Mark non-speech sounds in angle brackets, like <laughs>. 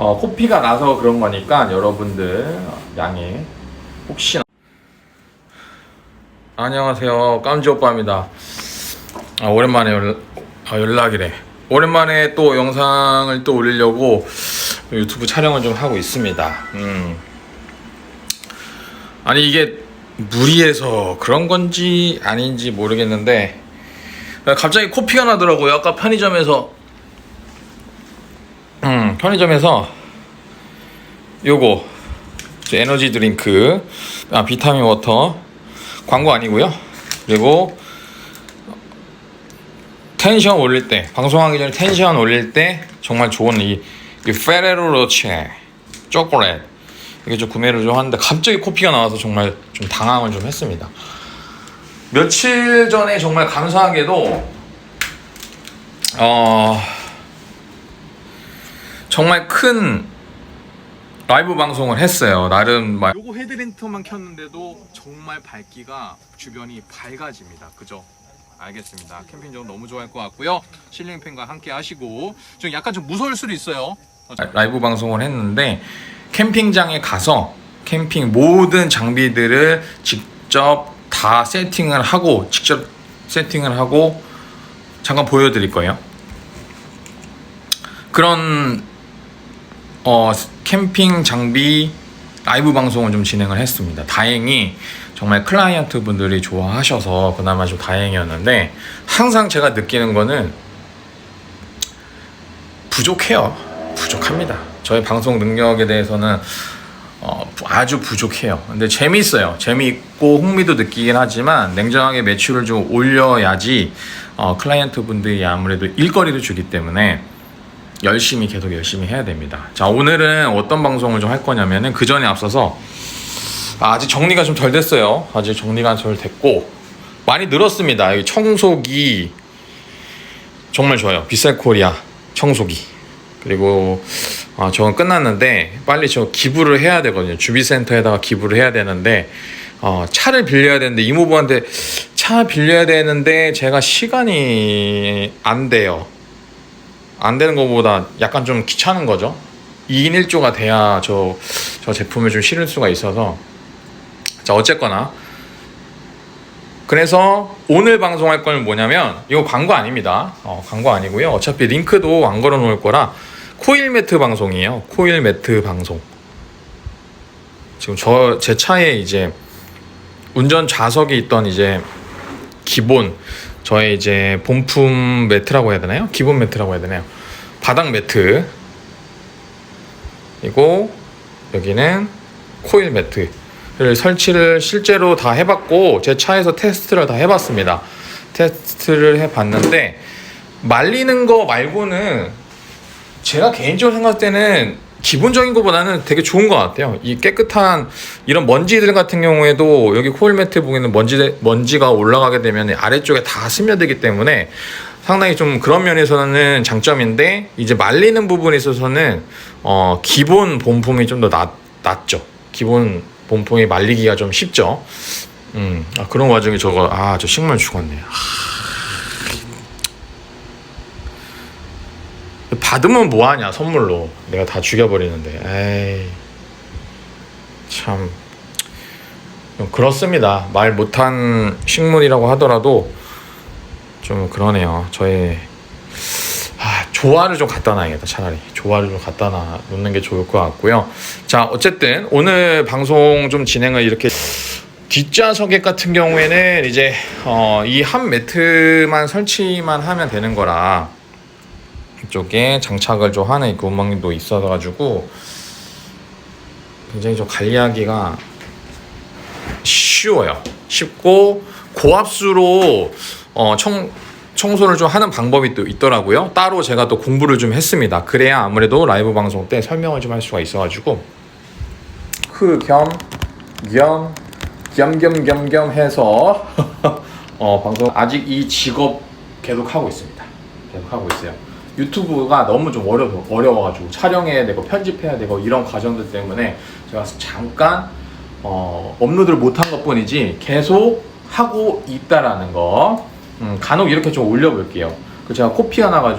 어, 코피가 나서 그런 거니까 여러분들 양해. 혹시나. 안녕하세요. 깜지 오빠입니다. 아, 오랜만에 연, 아, 연락이래. 오랜만에 또 영상을 또 올리려고 유튜브 촬영을 좀 하고 있습니다. 음. 아니 이게 무리해서 그런 건지 아닌지 모르겠는데 갑자기 코피가 나더라고요. 아까 편의점에서 음, 편의점에서 요거 저 에너지 드링크 아 비타민 워터 광고 아니고요. 그리고 텐션 올릴 때 방송하기 전에 텐션 올릴 때 정말 좋은 이, 이 페레로 로체 초콜릿. 이게 좀 구매를 좀 하는데 갑자기 코피가 나와서 정말 좀 당황을 좀 했습니다. 며칠 전에 정말 감사하게도 어 정말 큰 라이브 방송을 했어요. 나름 막 요거 헤드랜턴만 켰는데도 정말 밝기가 주변이 밝아집니다. 그죠? 알겠습니다. 캠핑장 너무 좋아할 것 같고요. 실링팬과 함께 하시고 좀 약간 좀 무서울 수도 있어요. 라이브 방송을 했는데 캠핑장에 가서 캠핑 모든 장비들을 직접 다 세팅을 하고 직접 세팅을 하고 잠깐 보여드릴 거예요. 그런 어, 캠핑 장비 라이브 방송을 좀 진행을 했습니다. 다행히 정말 클라이언트 분들이 좋아하셔서 그나마 좀 다행이었는데 항상 제가 느끼는 거는 부족해요. 부족합니다. 저의 방송 능력에 대해서는 어, 아주 부족해요. 근데 재미있어요. 재미있고 흥미도 느끼긴 하지만 냉정하게 매출을 좀 올려야지 어, 클라이언트 분들이 아무래도 일거리를 주기 때문에 열심히 계속 열심히 해야 됩니다. 자 오늘은 어떤 방송을 좀 할 거냐면은 그 전에 앞서서 아, 아직 정리가 좀 덜 됐어요. 아직 정리가 덜 됐고 많이 늘었습니다. 여기 청소기 정말 좋아요. 비쌀 코리아 청소기 그리고 아, 저건 끝났는데 빨리 저 기부를 해야 되거든요. 주비센터에다가 기부를 해야 되는데 어, 차를 빌려야 되는데 이모부한테 차 빌려야 되는데 제가 시간이 안 돼요. 안 되는 것보다 약간 좀 귀찮은 거죠. 2인 1조가 돼야 저, 저 제품을 좀 실을 수가 있어서. 자, 어쨌거나. 그래서 오늘 방송할 건 뭐냐면, 이거 광고 아닙니다. 어, 광고 아니고요. 어차피 링크도 안 걸어 놓을 거라, 코일 매트 방송이에요. 코일 매트 방송. 지금 저, 제 차에 이제, 운전 좌석에 있던 이제, 기본, 저의 이제 본품 매트라고 해야 되나요? 기본 매트라고 해야 되나요? 바닥 매트 그리고 여기는 코일 매트를 설치를 실제로 다 해봤고 제 차에서 테스트를 다 해봤습니다. 테스트를 해봤는데 말리는 거 말고는 제가 개인적으로 생각할 때는 기본적인 것보다는 되게 좋은 것 같아요. 이 깨끗한 이런 먼지들 같은 경우에도 여기 코일 매트 보기에는 먼지 먼지가 올라가게 되면 아래쪽에 다 스며들기 때문에 상당히 좀 그런 면에서는 장점인데 이제 말리는 부분에 있어서는 어 기본 본품이 좀 더 낫죠. 기본 본품이 말리기가 좀 쉽죠. 음 아, 그런 와중에 저거 아 저 식물 죽었네. 받으면 뭐하냐 선물로. 내가 다 죽여버리는데. 에이 참. 그렇습니다. 말 못한 식물이라고 하더라도 좀 그러네요. 저의 아, 조화를 좀 갖다 놔야겠다 차라리. 조화를 좀 갖다 놔 놓는 게 좋을 것 같고요. 자 어쨌든 오늘 방송 좀 진행을 이렇게 뒷좌석에 같은 경우에는 이제 어, 이 한 매트만 설치만 하면 되는 거라 이쪽에 장착을 좀 하는 구멍도 있어서 가지고 굉장히 좀 관리하기가 쉬워요. 쉽고 고압수로 어, 청 청소를 좀 하는 방법이 또 있더라고요. 따로 제가 또 공부를 좀 했습니다. 그래야 아무래도 라이브 방송 때 설명을 좀 할 수가 있어가지고 그겸겸 겸겸겸겸 해서 <laughs> 어, 방송 아직 이 직업 계속 하고 있습니다. 계속 하고 있어요. 유튜브가 너무 좀 어려 어려워가지고 촬영해야 되고 편집해야 되고 이런 과정들 때문에 제가 잠깐 어, 업로드를 못한 것 뿐이지 계속 하고 있다라는 거 음, 간혹 이렇게 좀 올려볼게요. 그 제가 코피가 나가지고.